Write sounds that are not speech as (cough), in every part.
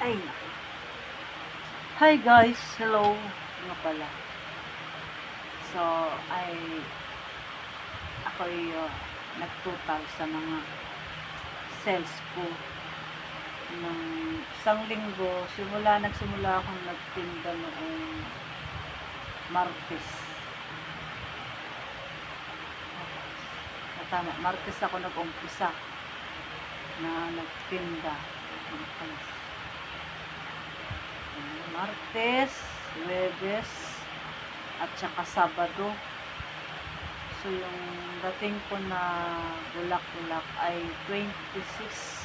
Ay. Hi guys, hello. Nga pala. So, ay ako'y uh, nagtotal sa mga sales ko ng isang linggo. Simula, nagsimula akong nagtinda noong Martes. Tama, Martes ako nag-umpisa na nagtinda. Martes. Martes, Webes, at saka Sabado. So, yung dating ko na bulak-bulak ay 26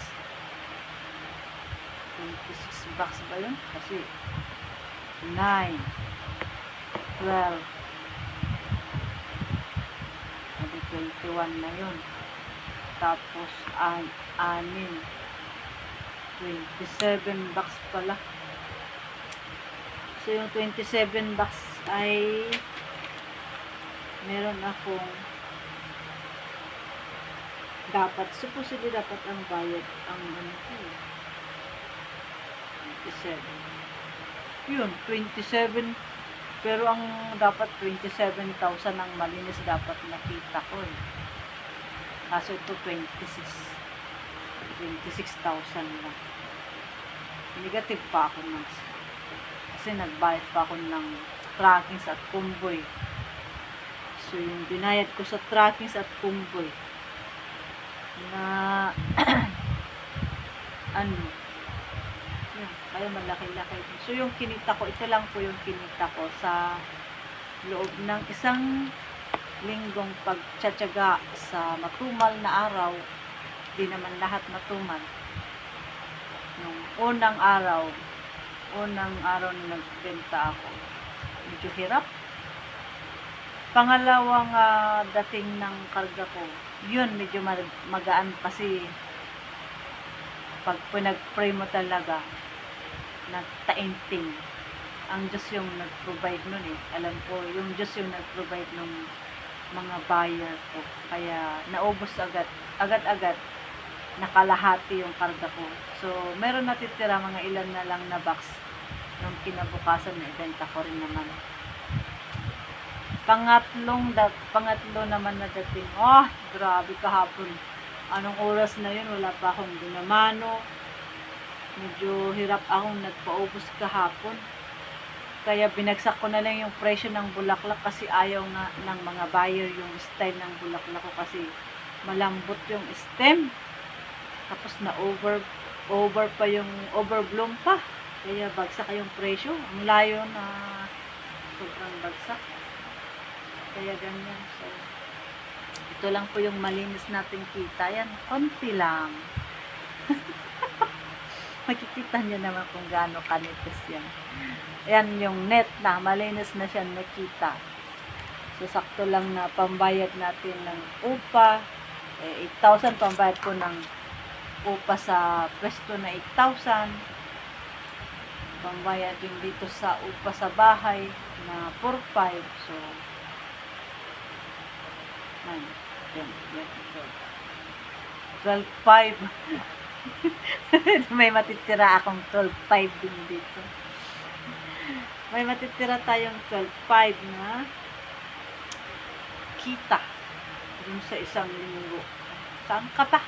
26 bucks ba yun? Kasi 9 12 Hindi 21 na yun. Tapos, an anin 27 bucks pala. So, yung 27 bucks ay meron akong dapat, supposedly dapat ang bayad ang ano ko eh. 27. Yun, 27. Pero ang dapat 27,000 ang malinis dapat nakita ko eh. Kaso ito 26. 26,000 lang. Negative pa ako ng kasi nagbayad pa ako ng trackings at kumboy. So, yung binayad ko sa trackings at kumboy na (clears throat) ano yun, kaya malaki-laki. So, yung kinita ko, ito lang po yung kinita ko sa loob ng isang linggong pagtsatsaga sa matumal na araw, di naman lahat matumal. Nung unang araw, unang araw na nagbenta ako, medyo hirap. Pangalawang ah, dating ng karga ko, yun medyo mag- magaan kasi pag pinag-pray mo talaga, nagtainting. Ang Diyos yung nag-provide nun eh. Alam ko, yung Diyos yung nag-provide ng mga buyer ko. Kaya naubos agad, agad-agad, nakalahati yung karga ko. So, meron natitira mga ilan na lang na box nung kinabukasan na ibenta ko rin naman. Pangatlong, dat, pangatlo naman na dating, oh, grabe kahapon. Anong oras na yun, wala pa akong dinamano. Medyo hirap akong nagpaubos kahapon. Kaya binagsak ko na lang yung presyo ng bulaklak kasi ayaw nga ng mga buyer yung style ng bulaklak ko kasi malambot yung stem. Tapos na over over pa yung overbloom pa. Kaya bagsak yung presyo. Ang layo na sobrang bagsak. Kaya ganyan. So, ito lang po yung malinis nating kita. Yan, konti lang. (laughs) Makikita nyo naman kung gaano kanipis yan. Yan yung net na, malinis na siya nakita. So, sakto lang na pambayad natin ng upa. Eh, 8,000 pambayad ko ng upa sa pwesto na 8,000. Pambayad din dito sa upa sa bahay na 4,500. So, eleven, twelve. Twelve five. (laughs) May matitira akong twelve five din dito. May matitira tayong twelve five na kita dun sa isang linggo. Saan ka pa?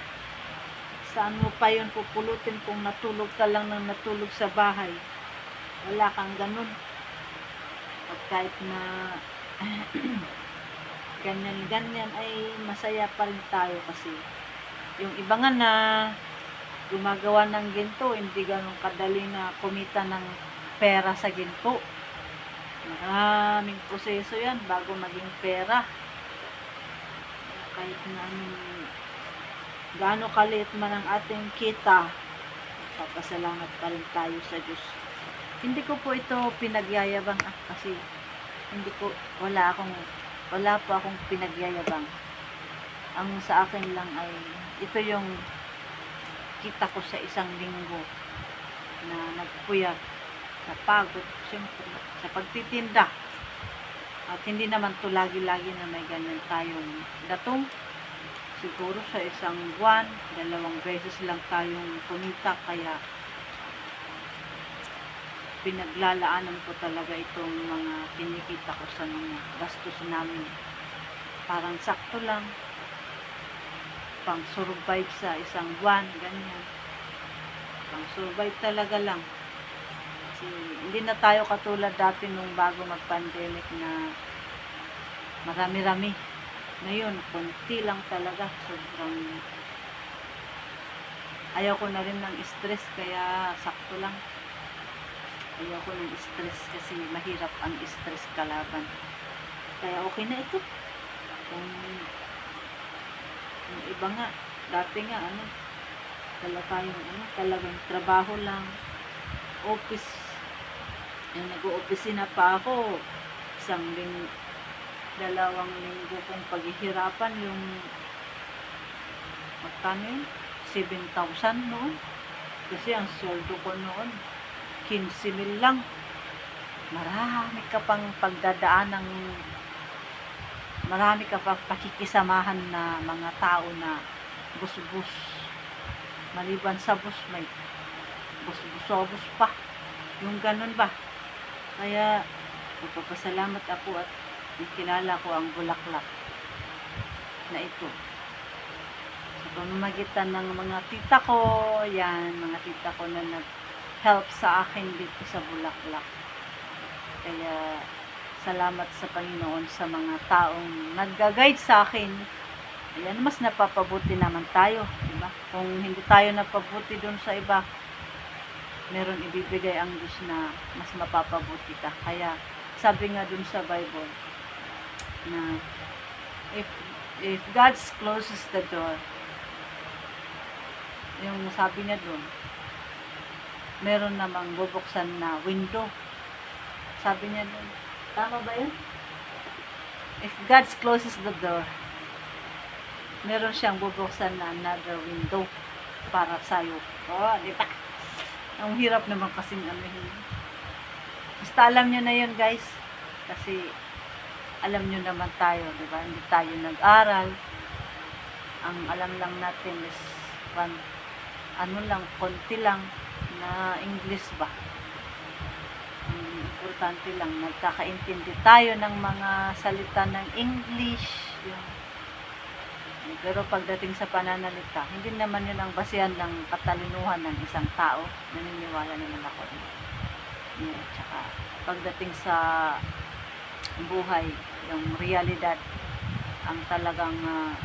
Saan mo pa yun pupulutin kung natulog ka lang ng natulog sa bahay? Wala kang ganun. At kahit na (clears throat) ganyan-ganyan ay masaya pa rin tayo kasi yung iba nga na gumagawa ng ginto, hindi ganun kadali na kumita ng pera sa ginto. Maraming proseso yan bago maging pera. Kahit na gaano kaliit man ang ating kita, papasalamat pa rin tayo sa Diyos. Hindi ko po ito pinagyayabang ah, kasi hindi ko, wala akong wala po akong pinagyayabang. Ang sa akin lang ay ito yung kita ko sa isang linggo na nagpuyat, napagod, siyempre, sa pagtitinda. At hindi naman to lagi-lagi na may ganyan tayong datong. Siguro sa isang buwan, dalawang beses lang tayong kumita, kaya pinaglalaanan ko talaga itong mga kinikita ko sa mga gastos namin. Parang sakto lang. Pang survive sa isang buwan, ganyan. Pang survive talaga lang. Kasi hindi na tayo katulad dati nung bago mag-pandemic na marami-rami. Ngayon, konti lang talaga. Sobrang ayaw ko na rin ng stress kaya sakto lang. Ayaw ko ng stress kasi mahirap ang stress kalaban. Kaya okay na ito. Kung yung iba nga, dati nga ano, wala tayong ano, talagang trabaho lang, office. Yung nag-opisina pa ako, isang ling, dalawang linggo kong paghihirapan yung magkano yun? 7,000 noon. Kasi ang sweldo ko noon, 15 mil lang. Marami ka pang pagdadaan ng marami ka pang pakikisamahan na mga tao na bus-bus. Maliban sa bus, may bus-bus pa. Yung ganun ba? Kaya, magpapasalamat ako at nakilala ko ang bulaklak na ito. Sa pamamagitan ng mga tita ko, yan, mga tita ko na nag-help sa akin dito sa bulaklak. Kaya, salamat sa Panginoon sa mga taong nag-guide sa akin. Ayan, mas napapabuti naman tayo, di ba? Kung hindi tayo napabuti doon sa iba, meron ibibigay ang Diyos na mas mapapabuti ka. Kaya, sabi nga doon sa Bible, na if if God closes the door, yung sabi niya doon, meron namang bubuksan na window. Sabi niya doon, tama ba yun? If God closes the door, meron siyang bubuksan na another window para sa'yo. Oh, di ba? Ang hirap naman kasing yun. Basta alam nyo na yun guys. Kasi alam nyo naman tayo, di ba? Hindi tayo nag-aral. Ang alam lang natin is one, ano lang, konti lang na English ba? Importante lang, nagkakaintindi tayo ng mga salita ng English. Pero pagdating sa pananalita, hindi naman yun ang basihan ng katalinuhan ng isang tao. Naniniwala naman ako. Yun. Tsaka pagdating sa buhay, yung realidad, ang talagang ah,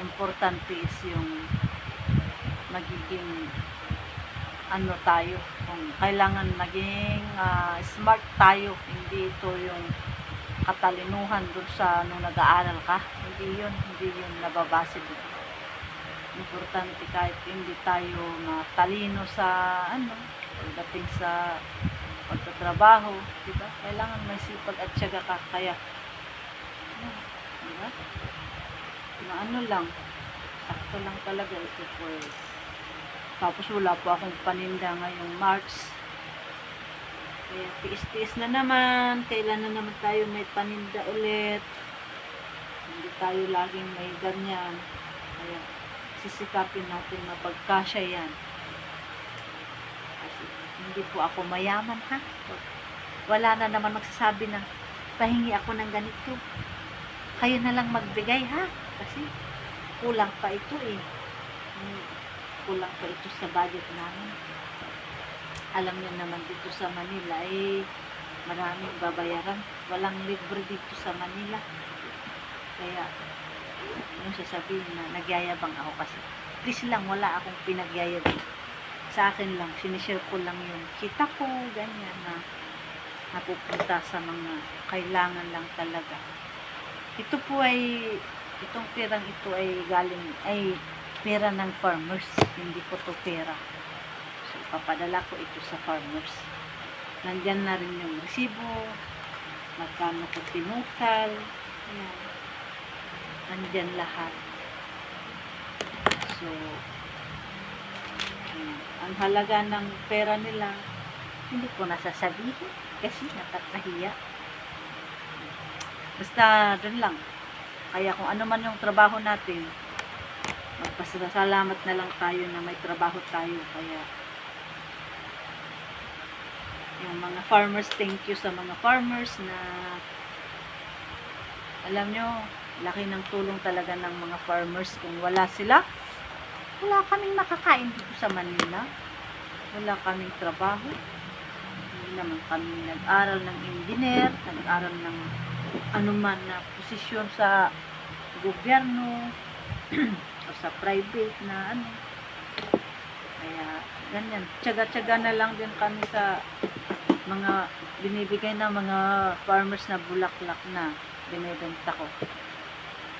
importante is yung magiging ano tayo, kung kailangan maging ah, smart tayo, hindi ito yung katalinuhan dun sa nung nag-aaral ka, hindi yun, hindi yun nababase dun. Importante kahit hindi tayo matalino sa ano, pagdating sa pagtatrabaho, di ba? Kailangan may sipag at syaga ka, kaya ano, di ba? Na ano lang, sakto lang talaga ito for tapos wala po akong paninda ngayong March. Kaya tiis-tiis na naman. Kailan na naman tayo may paninda ulit. Hindi tayo laging may ganyan. Kaya sisikapin natin mapagkasya yan. Kasi hindi po ako mayaman ha. Wala na naman magsasabi na pahingi ako ng ganito. Kayo na lang magbigay ha. Kasi kulang pa ito eh. Hmm, Kulang pa ito sa budget namin. Alam niyo naman dito sa Manila eh maraming babayaran. Walang libre dito sa Manila. Kaya yung sasabihin na nagyayabang ako kasi please lang wala akong pinagyayabang sa akin lang, sinishare ko lang yung kita ko, ganyan na napupunta sa mga kailangan lang talaga. Ito po ay, itong perang ito ay galing, ay pera ng farmers, hindi po to pera. So, papadala ko ito sa farmers. Nandyan na rin yung resibo, magkano ko tinukal, ayan. Nandyan lahat. So, Hmm. Ang halaga ng pera nila, hindi ko nasasabihin kasi nakakahiya. Basta dun lang. Kaya kung ano man yung trabaho natin, magpasalamat na lang tayo na may trabaho tayo. Kaya yung mga farmers, thank you sa mga farmers na alam nyo, laki ng tulong talaga ng mga farmers. Kung wala sila, wala kaming makakain dito sa Manila. Wala kaming trabaho. Hindi naman kami nag-aral ng engineer, nag-aral ng anuman na posisyon sa gobyerno (clears throat) o sa private na ano. Kaya, ganyan. Tsaga-tsaga na lang din kami sa mga binibigay ng mga farmers na bulaklak na binibenta ko.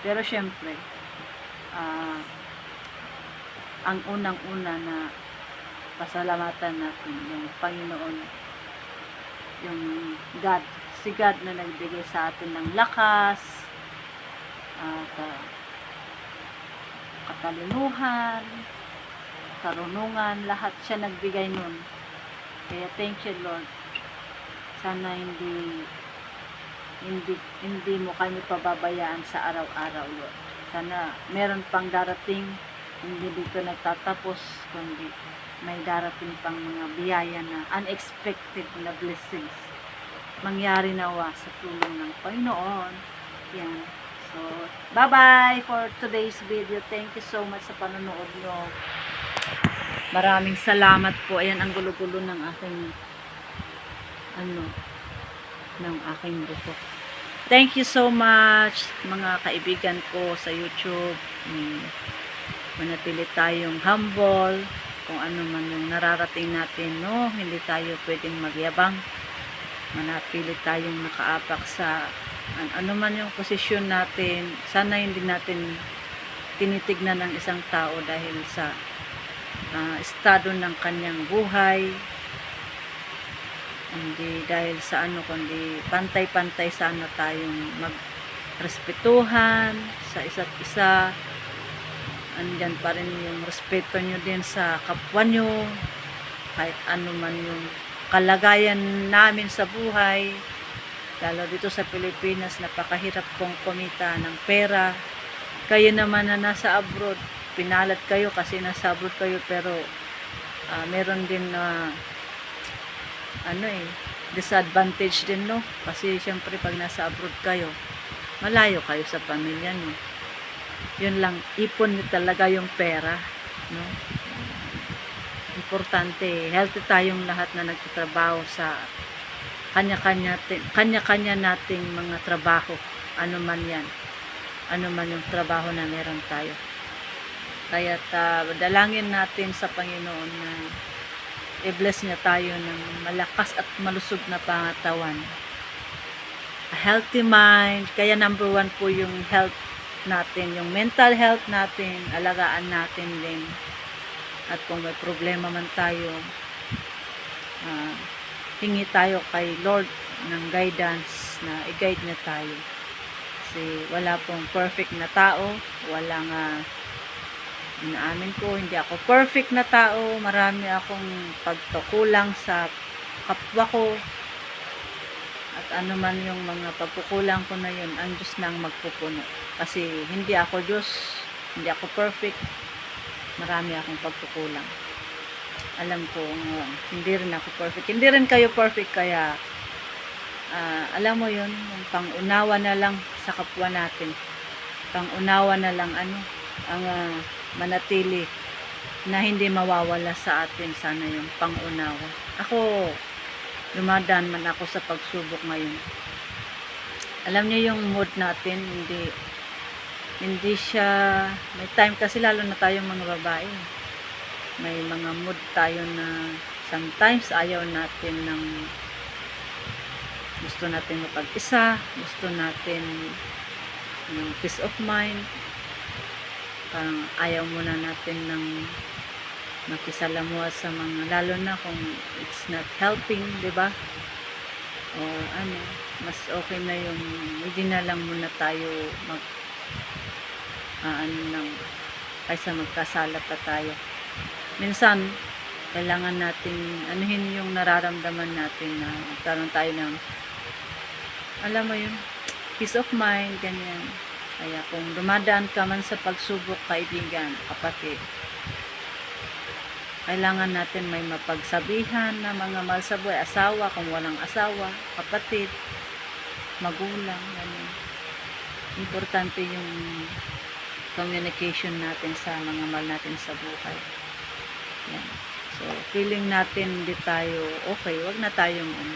Pero syempre, ah, ang unang-una na pasalamatan natin yung Panginoon, yung God, si God na nagbigay sa atin ng lakas, at ah, katalinuhan, karunungan, lahat siya nagbigay nun. Kaya thank you Lord. Sana hindi hindi hindi mo kami pababayaan sa araw-araw Lord. Sana meron pang darating hindi dito nagtatapos kundi may darating pang mga biyaya na unexpected na blessings mangyari nawa sa tulong ng Panginoon. Yan. So, bye-bye for today's video. Thank you so much sa panonood nyo. Maraming salamat po. Ayan ang gulo-gulo ng aking ano ng aking buhok. Thank you so much mga kaibigan ko sa YouTube. Mm, manatili tayong humble kung ano man yung nararating natin, no? Hindi tayo pwedeng magyabang. Manatili tayong nakaapak sa ano man yung posisyon natin. Sana hindi natin tinitignan ng isang tao dahil sa ah, estado ng kanyang buhay. Hindi dahil sa ano, kundi pantay-pantay sana tayong magrespetuhan sa isa't isa. Andyan pa rin yung respeto nyo din sa kapwa nyo. Kahit ano man yung kalagayan namin sa buhay. Lalo dito sa Pilipinas, napakahirap pong kumita ng pera. Kayo naman na nasa abroad, pinalat kayo kasi nasa abroad kayo pero ah, meron din na ano eh, disadvantage din no. Kasi syempre pag nasa abroad kayo, malayo kayo sa pamilya nyo. Yun lang, ipon nyo talaga yung pera. No? Importante, healthy tayong lahat na nagtatrabaho sa kanya-kanya kanya-kanya nating mga trabaho. Ano man yan. Ano man yung trabaho na meron tayo. Kaya ta, dalangin natin sa Panginoon na i-bless niya tayo ng malakas at malusog na pangatawan. A healthy mind. Kaya number one po yung health natin, yung mental health natin, alagaan natin din. At kung may problema man tayo, ah, hingi tayo kay Lord ng guidance na i-guide niya tayo. Kasi wala pong perfect na tao, wala nga inaamin ko, hindi ako perfect na tao, marami akong pagtukulang sa kapwa ko. At ano man yung mga pagkukulang ko na yun, ang Diyos nang magpupuno. Kasi hindi ako Diyos, hindi ako perfect, marami akong pagkukulang. Alam ko, uh, hindi rin ako perfect. Hindi rin kayo perfect, kaya ah, alam mo yun, yung pangunawa na lang sa kapwa natin. Pangunawa na lang ano, ang ah, manatili na hindi mawawala sa atin sana yung pangunawa. Ako, dumadaan man ako sa pagsubok ngayon. Alam niyo yung mood natin, hindi hindi siya may time kasi lalo na tayong mga babae. May mga mood tayo na sometimes ayaw natin ng gusto natin mapag-isa, gusto natin ng peace of mind, parang ayaw muna natin ng makisalamuha sa mga, lalo na kung it's not helping, di ba? Or ano, mas okay na yung hindi na lang muna tayo mag ah, ano nang kaysa magkasala pa tayo. Minsan, kailangan natin anuhin yung nararamdaman natin na magkaroon tayo ng alam mo yun, peace of mind, ganyan. Kaya kung dumadaan ka man sa pagsubok, kaibigan, kapatid, Kailangan natin may mapagsabihan na mga mahal asawa, kung walang asawa, kapatid, magulang, ganun. Importante yung communication natin sa mga mahal natin sa buhay. Yan. So, feeling natin di tayo okay, wag na tayong ano,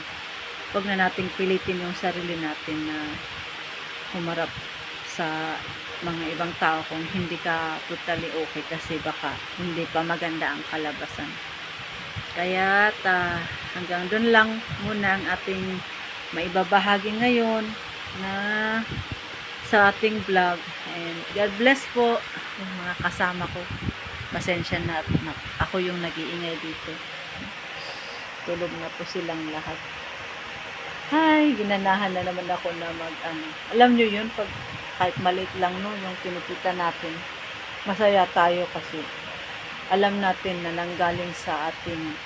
wag na nating pilitin yung sarili natin na humarap sa mga ibang tao kung hindi ka totally okay kasi baka hindi pa maganda ang kalabasan. Kaya ta hanggang doon lang muna ang ating maibabahagi ngayon na sa ating vlog. And God bless po yung mga kasama ko. Pasensya na, na ako yung nag-iingay dito. Tulog na po silang lahat. Ay, ginanahan na naman ako na mag ano. Alam nyo yun, pag kahit maliit lang no, yung kinikita natin, masaya tayo kasi alam natin na nanggaling sa ating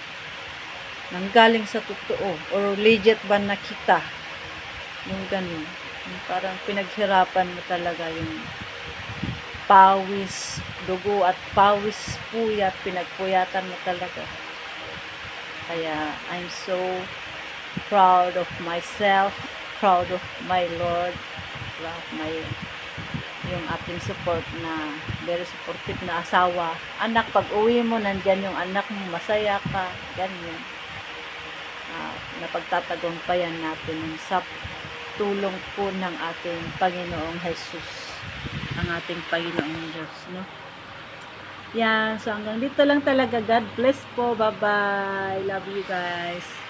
nanggaling sa totoo or legit ba nakita yung ganun yung parang pinaghirapan mo talaga yung pawis dugo at pawis puyat pinagpuyatan mo talaga. Kaya I'm so proud of myself proud of my Lord proud of my yung ating support na very supportive na asawa. Anak pag uwi mo nandyan yung anak mo masaya ka ganyan. Uh, napagtatagumpayan natin sa tulong po ng ating Panginoong Jesus. Ang ating Panginoong Diyos no yan so hanggang dito lang talaga. God bless po. Bye bye love you guys